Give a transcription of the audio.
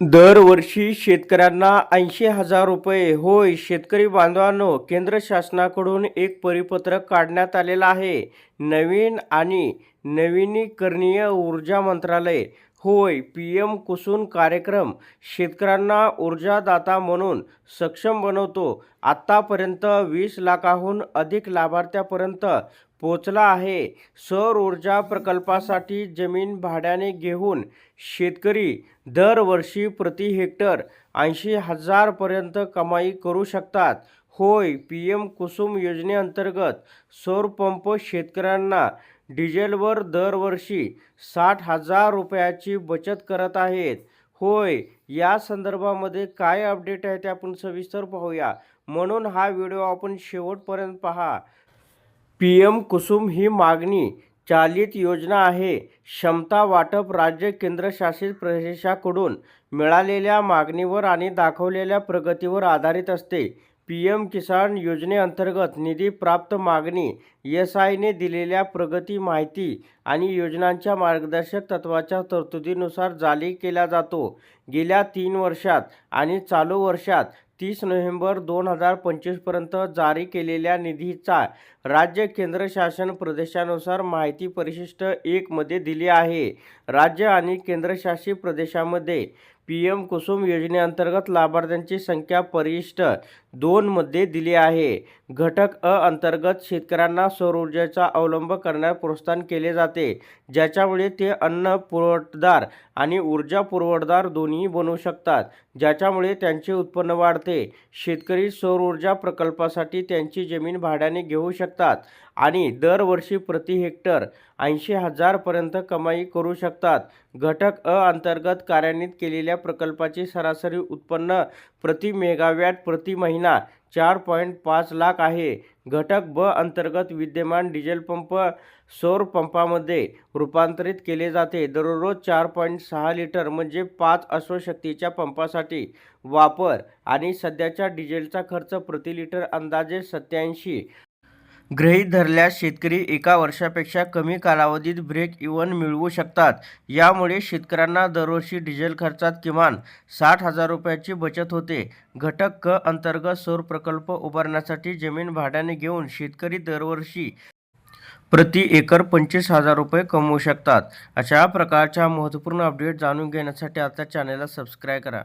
दरवर्षी शेतकऱ्यांना ऐंशी हजार रुपये. होय शेतकरी बांधवांनो केंद्र शासनाकडून एक परिपत्रक काढण्यात आलेलं आहे. नवीन आणि नवीनीकरणीय ऊर्जा मंत्रालय होय पी एम कुसुम कार्यक्रम शेतकऱ्यांना ऊर्जादाता म्हणून सक्षम बनवतो. आत्तापर्यंत वीस लाखाहून अधिक लाभार्थ्यापर्यंत पोचला आहे. सौर ऊर्जा प्रकल्पासाठी जमीन भाड्याने घेऊन शेतकरी दरवर्षी प्रति हेक्टर ऐंशी हजारपर्यंत कमाई करू शकतात. होय पी एम कुसुम योजनेअंतर्गत सौर पंप शेतकऱ्यांना डिझेलवर दरवर्षी साठ हजार रुपयाची बचत करत आहेत. होय या संदर्भामध्ये काय अपडेट आहे ते आपण सविस्तर पाहूया. म्हणून हा व्हिडिओ आपण शेवटपर्यंत पहा. पी एम कुसुम ही मागणी चालित योजना आहे. क्षमता वाटप राज्य केंद्रशासित प्रदेशाकडून मिळालेल्या मागणीवर आणि दाखवलेल्या प्रगतीवर आधारित असते. पी एम किसान योजनेअंतर्गत निधी प्राप्त मागणी एस आयने दिलेल्या प्रगती माहिती आणि योजनांच्या मार्गदर्शक तत्वाच्या तरतुदीनुसार जारी केला जातो. गेल्या तीन वर्षात आणि चालू वर्षात तीस नोव्हेंबर दोन हजार पंचवीसपर्यंत जारी केलेल्या निधीचा राज्य केंद्र शासन प्रदेशानुसार माहिती परिशिष्ट एकमध्ये दिली आहे. राज्य आणि केंद्रशासित प्रदेशामध्ये पी एम कुसुम योजनेअंतर्गत लाभार्थ्यांची संख्या परिशिष्ट दोनमध्ये दिली आहे. घटक अ अंतर्गत शेतकऱ्यांना सौर ऊर्जेचा अवलंब करण्यास प्रोत्साहन केले जाते ज्याच्यामुळे ते अन्न पुरवठदार आणि ऊर्जा पुरवठदार दोन्ही बनू शकतात ज्याच्यामुळे त्यांचे उत्पन्न वाढते. शेतकरी सौर ऊर्जा प्रकल्पासाठी त्यांची जमीन भाड्याने घेऊ शकतात. आणि दरवर्षी प्रति हेक्टर ऐंशी हजारपर्यंत कमाई करू शकतात. घटक अ अंतर्गत कार्यान्वित केलेल्या प्रकल्पाचे सरासरी उत्पन्न प्रति मेगावॅट प्रति महिना चार पॉईंट पाच लाख आहे. घटक ब अंतर्गत विद्यमान डिझेल पंप सौर पंपामध्ये रूपांतरित केले जाते. दररोज चार पॉईंट सहा लिटर म्हणजे पाच अश्वशक्तीच्या पंपासाठी वापर आणि सध्याच्या डिझेलचा खर्च प्रति लिटर अंदाजे सत्याऐंशी गृहीत धरल्यास शेतकरी एका वर्षापेक्षा कमी कालावधीत ब्रेक इव्हन मिळवू शकतात. यामुळे शेतकऱ्यांना दरवर्षी डिझेल खर्चात किमान साठ हजार रुपयाची बचत होते. घटक क अंतर्गत सौर प्रकल्प उभारण्यासाठी जमीन भाड्याने घेऊन शेतकरी दरवर्षी प्रति एकर पंचवीस हजार रुपये कमवू शकतात. अशा प्रकारच्या महत्त्वपूर्ण अपडेट जाणून घेण्यासाठी आता चॅनलला सबस्क्राईब करा.